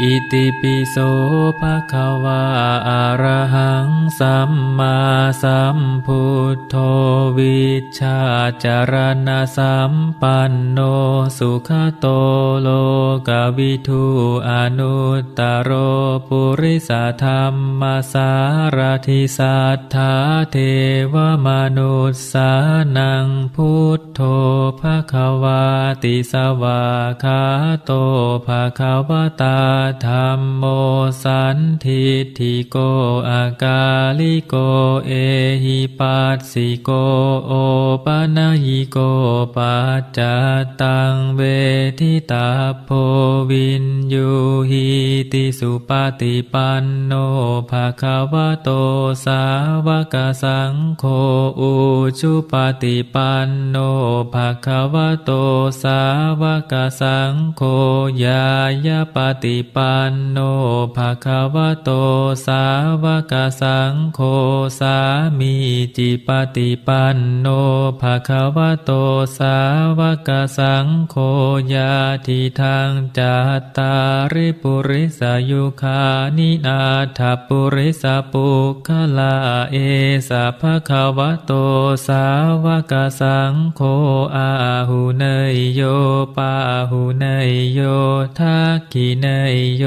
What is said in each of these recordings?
อิติปิโสภะคะวาอะระหังสัมมาสัมพุทโธวิชาจารณะสัมปันโนสุขโตโลกวิทูอนุตตโรปุริสธรรมสารทิสัทธาเทวมนุสสานังพุทโธภะคะวาติสวาคาโตภะคะวตาธรรมโมสันทิฏฐิโกอากาลิโกเอหิปัสสิโกโอปะนะยิโกปัจจตังเวทิตาโพวินยูหิติสุปฏิปันโนภะคะวะโตสาวกสังโฆอุชุปฏิปันโนภะคะวะโตสาวกสังโฆยายาปฏิปปันโนภะคะวะโตสาวกสังโฆสามีจิปฏิปันโนภะคะวะโตสาวกสังโฆยาทิทางจัตตาริปุริสายุคานินาถปุริสปุคลาเอสะภะคะวะโตสาวกสังโฆอาหุเนยโยปาหุเนยโยทักขิเนยโย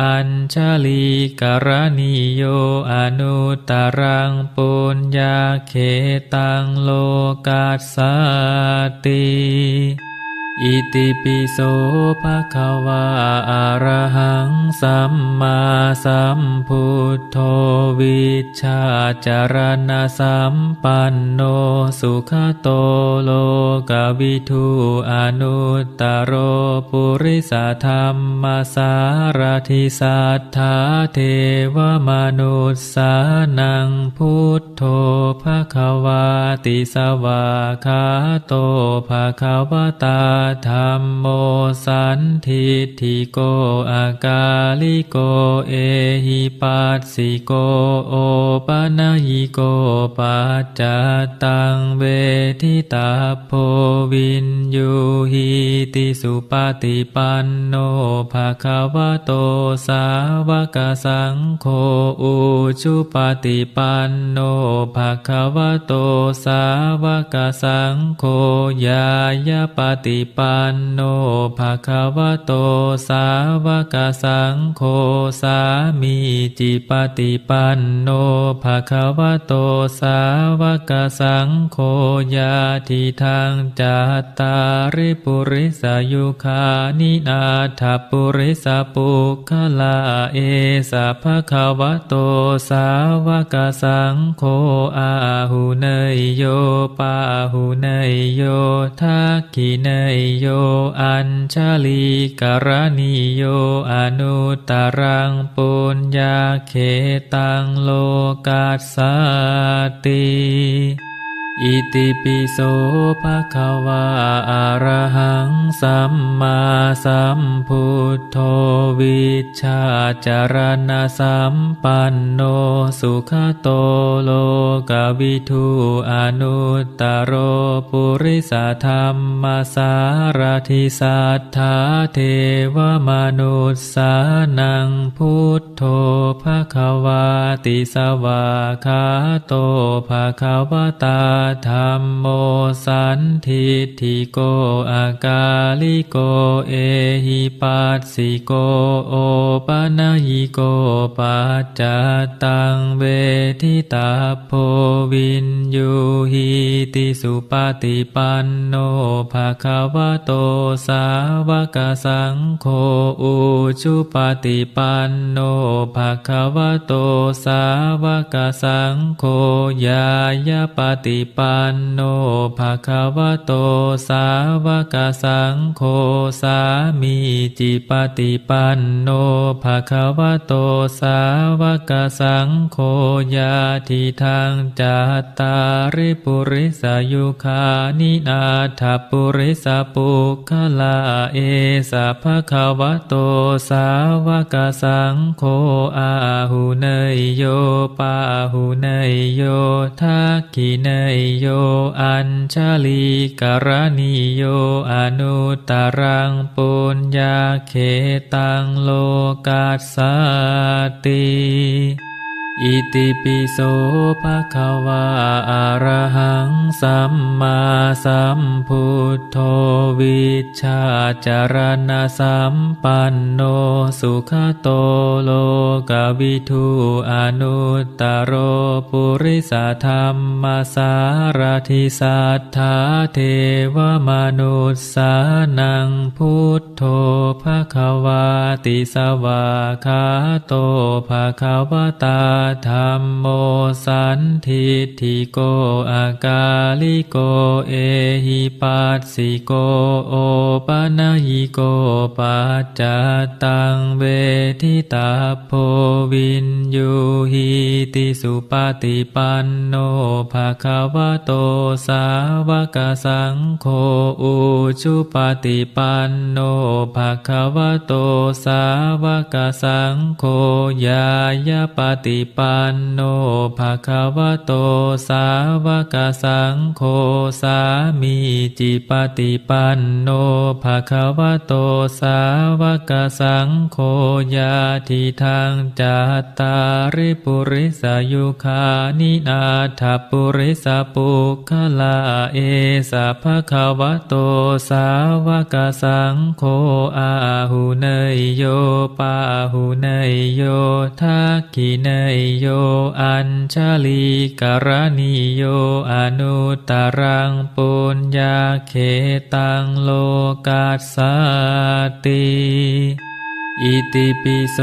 อัญชลีกรณีโยอนุตตรังปุญญาเขตังโลกัสสติ อิติปิโสภะคะวาอะระหังสัมมาสัมพุทโธวิชาจารณะสัมปันโนสุขโตโลกวิทูอนุตตโรปุริสธรรมสารทิสัทธาเทวมนุสสานังพุทโธภะคะวาติสวาคาโตภะคะวตาธรรมโมสันทิฏฐิโกอากาลิโกเอหิปัสสิโกโอปะนะยิโกปัจจตังเวทิตาโพวินยูหิติสุปฏิปันโนภะคะวะโตสาวกสังโฆอุชุปฏิปันโนภะคะวะโตสาวกสังโฆยายาปฏิปปันโนภะคะวะโตสาวกสังโฆสามีจิปฏิปันโนภะคะวะโตสาวกสังโฆยาทิทางจัตตาริปุริสายุคานินาถปุริสปุคลาเอสะภะคะวะโตสาวกสังโฆอาหุเนยโยปาหุเนยโยทักขิเนยโยอัญชลีกรณีโยอนุตตรังปุญญาเขตังโลกัสสติ อิติปิโสภะคะวาอะระหังสัมมาสัมพุทโธวิชาจารณะสัมปันโนสุขโตโลกวิทูอนุตตโรปุริสธรรมสารทิสัทธาเทวมนุสสานังพุทโธภะคะวาติสวาคาโตภะคะวตาธรรมโมสันทิฏฐิโกอากาลิโกเอหิปัสสิโกโอปะนะยิโกปัจจตังเวทิตาโพวินยูหิติสุปฏิปันโนภะคะวะโตสาวกสังโฆอุชุปฏิปันโนภะคะวะโตสาวกสังโฆยายาปฏิปปันโนภะคะวะโตสาวกสังโฆสามีจิปฏิปันโนภะคะวะโตสาวกสังโฆยาทิทางจัตตาริปุริสายุคานินาถปุริสปุคลาเอสะภะคะวะโตสาวกสังโฆอาหุเนยโยปาหุเนยโยทักขิเนยโยอัญชลีกรณีโยอนุตตรังปุญญาเขตังโลกัสสติ อิติปิโสภะคะวาอะระหังสัมมาสัมพุทโธวิชาจารณะสัมปันโนสุขโตโลกวิทูอนุตตโรปุริสธรรมสารทิสัทธาเทวมนุสสานังพุทโธภะคะวาติสวาคาโตภะคะวตาธรรมโมสันทิทิโกอากาลิโกเอหิปัสสิโกโอปะนายิโกปัจจตังเวทิตาโพวินยูหิติสุปฏิปันโนภะคะวะโตสาวกสังโฆอุชุปฏิปันโนภะคะวะโตสาวกสังโฆยายาปฏิปปันโนภะคะวะโตสาวกสังโฆสามีจิปฏิปันโนภะคะวะโตสาวกสังโฆยาทิทางจัตตาริปุริสายุคานินาถปุริสปุคลาเอสะภะคะวะโตสาวกสังโฆอาหุเนยโยปาหุเนยโยทักขิเนยโยอัญชลีกรณีโยอนุตตรังปุญญาเขตังโลกัสสติ อิติปิโส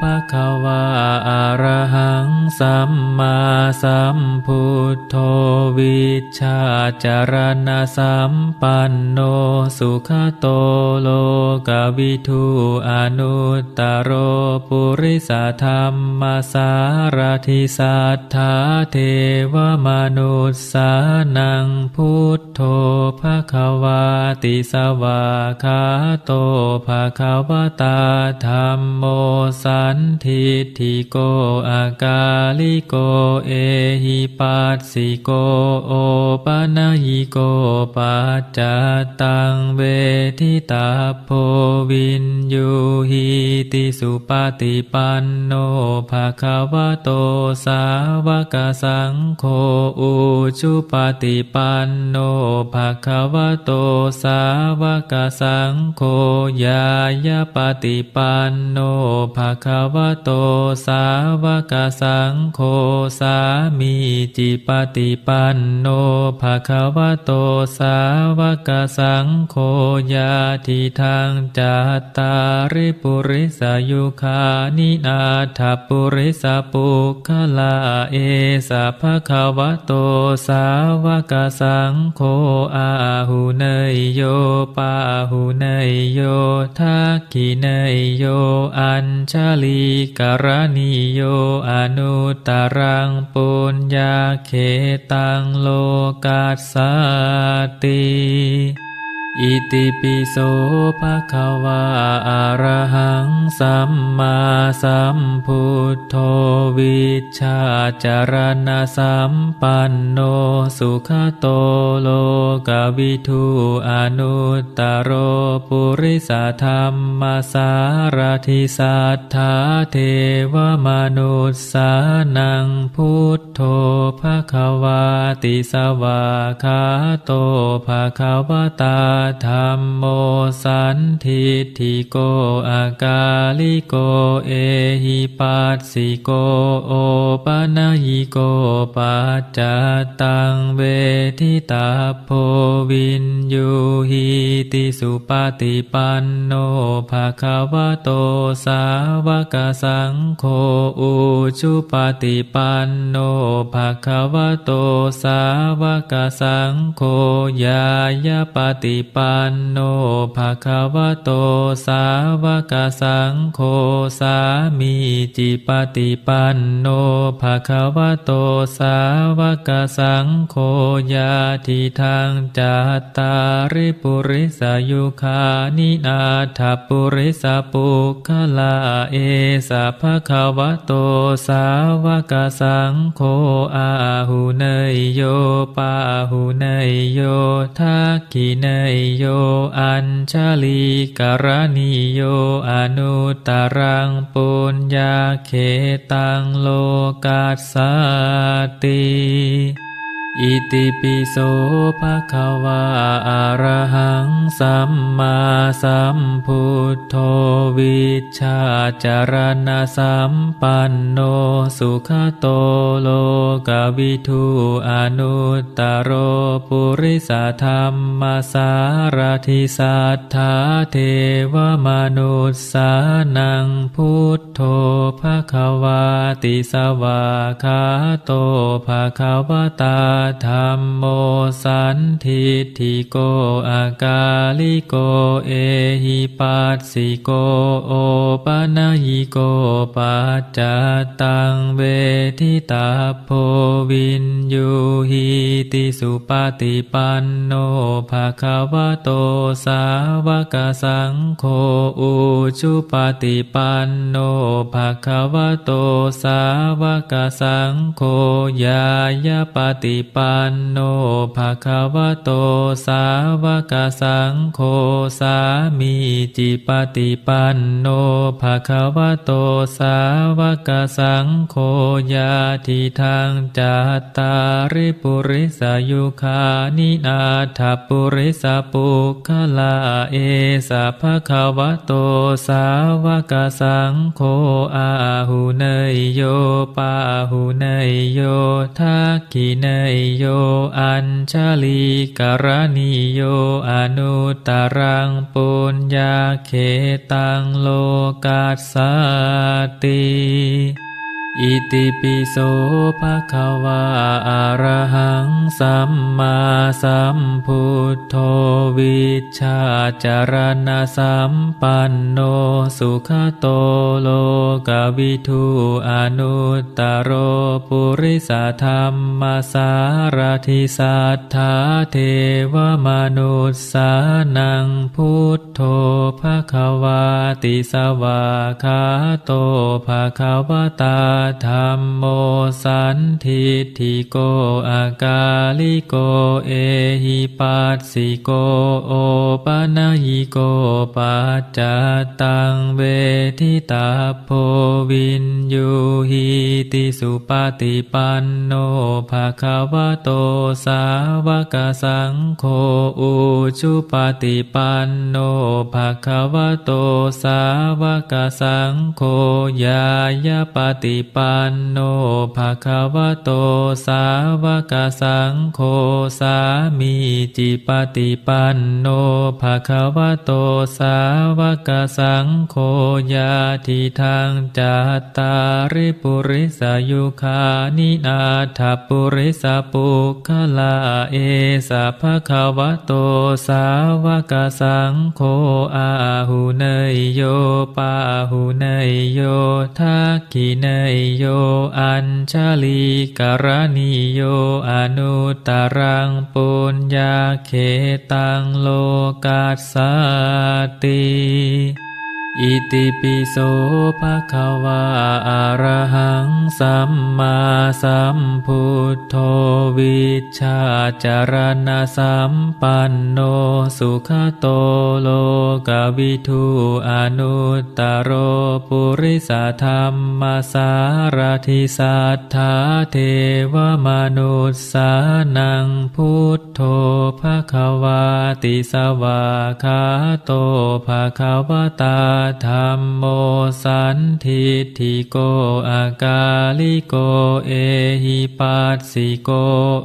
ภะคะวาอะระหังสัมมาสัมพุทโธวิชาจารณะสัมปันโนสุขโตโลกวิทูอนุตตโรปุริสธรรมสารทิสัทธาเทวมนุสสานังพุทโธภะคะวาติสวาคาโตภะคะวตาธรรมโมสันทิทิโกอากาลิโกเอหิปัสสิโกโอปะนายิโกปัจจตังเวทิตาโพวินยูหิติสุปฏิปันโนภะคะวะโตสาวกสังโฆอุชุปฏิปันโนภะคะวะโตสาวกสังโฆยายาปฏิปปันโนภะคะวะโตสาวกสังโฆสามีจิปฏิปันโนภะคะวะโตสาวกสังโฆยาทิทางจัตตาริปุริสายุคานินาถปุริสปุคลาเอสะภะคะวะโตสาวกสังโฆอาหุเนยโยปาหุเนยโยทักขิเนยโยอัญชลีกรณีโยอนุตตรังปุญญาเขตังโลกัสสติ อิติปิโสภะคะวาอะระหังสัมมาสัมพุทโธวิชาจารณะสัมปันโนสุขโตโลกวิทูอนุตตโรปุริสธรรมสารทิสัทธาเทวมนุสสานังพุทโธภะคะวาติสวาคาโตภะคะวตาธรรมโมสันทิทิโกอากาลิโกเอหิปัสสิโกโอปะนายิโกปัจจตังเวทิตาโพวินยูหิติสุปฏิปันโนภะคะวะโตสาวกสังโฆอุชุปฏิปันโนภะคะวะโตสาวกสังโฆยายาปฏิปปันโนภะคะวะโตสาวกสังโฆสามีจิปฏิปันโนภะคะวะโตสาวกสังโฆยาทิทางจัตตาริปุริสายุคานินาถปุริสปุคลาเอสะภะคะวะโตสาวกสังโฆอาหุเนยโยปาหุเนยโยทักขิเนยโยอัญชลีกรณีโยอนุตตรังปุญญาเขตังโลกัสสติ อิติปิโสภะคะวะอะระหังสัมมาสัมพุทโธวิชาจารณะสัมปันโนสุขโตโลกวิทูอนุตตโรปุริสธรรมสารทิสัทธาเทวมนุษสานังพุทโธภะคะวาติสวาคาโตภะคะวตาธรรมโมสันทิทิโกอากาลิโกเอหิปัสสิโกโอปะนายิโกปัจจตังเวทิตาโพวินยูหิติสุปฏิปันโนภะคะวะโตสาวกสังโฆอุชุปฏิปันโนภะคะวะโตสาวกสังโฆยายาปฏิปปันโนภะคะวะโตสาวกสังโฆสามีจิปฏิปันโนภะคะวะโตสาวกสังโฆยาทิทางจัตตาริปุริสายุคานินาถปุริสปุคลาเอสะภะคะวะโตสาวกสังโฆอาหุเนยโยปาหุเนยโยทักขิเนยโยอัญชลีกรณีโยอนุตตรังปุญญาเขตังโลกัสสติอิติปิโสภะคะวะอะระหั สัมมาสัมพุทโธวิชาจารณะสัมปันโนสุขโตโลกวิทูอนุตตโรปุริสธรรมสารทิสัทธาเทวมนุษสานังพุทโธภะคะวาติสวาคาโตภะคะวตาธรรมโมสันทิทิโกอากาลิโกเอหิปัสสิโกโอปะนายิโกปัจจตังเวทิตาโพวินยูหิติสุปฏิปันโนภะคะวะโตสาวกสังโฆอุชุปฏิปันโนภะคะวะโตสาวกสังโฆยายาปฏิปันโนภะคะวะโตสาวกสังังโฆสามีจิปฏิปันโนภะคะวะโตสาวกสังโฆยาทิทางจัตตาริปุริสายุคานินาถปุริสปุคลาเอสะภะคะวะโตสาวกสังโฆอาหุเนยโยปาหุเนยโยทักขิเนยโยอัญชลีกรณีโยอนุตตรังปุญญาเขตังโลกัสสติ อิติปิโสภะคะวะอะระหังสัมมาสัมพุทโธวิชาจารณะสัมปันโนสุขโตโลกวิทูอนุตตโรปุริสธรรมสารทิสัทธาเทวมนุษสานังพุทโธภะคะวาติสวาคาโตภะคะวตาธรรมโมสันทิฏฐิโกอากาลิโกเอหิปัสสิโก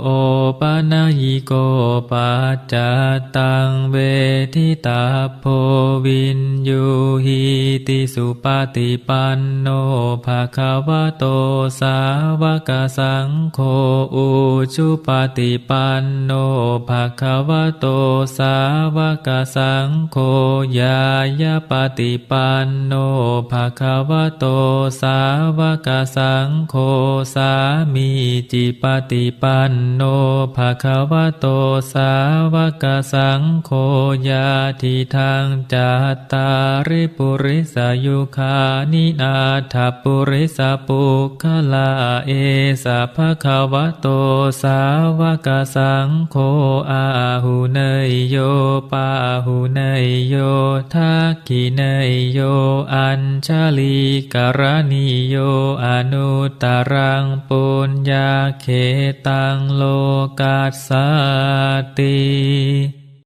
โอปะนะยิโกปัจจตังเวทิตาโพวินยูหิติสุปฏิปันโนภะคะวะโตสาวกสังโฆอุชุปฏิปันโนภะคะวะโตสาวกสังโฆยายาปฏิปปันโนภะคะวะโตสาวกสังโฆสามีจิปฏิปันโนภะคะวะโตสาวกสังโฆยาทิทางจัตตาริปุริสายุคานินาถปุริสปุคลาเอสะภะคะวะโตสาวกสังโฆอาหุเนยโยปาหุเนยโยทักขิเนยโยอัญชลีกรณีโยอนุตตรังปุญญาเขตังโลกัสสติ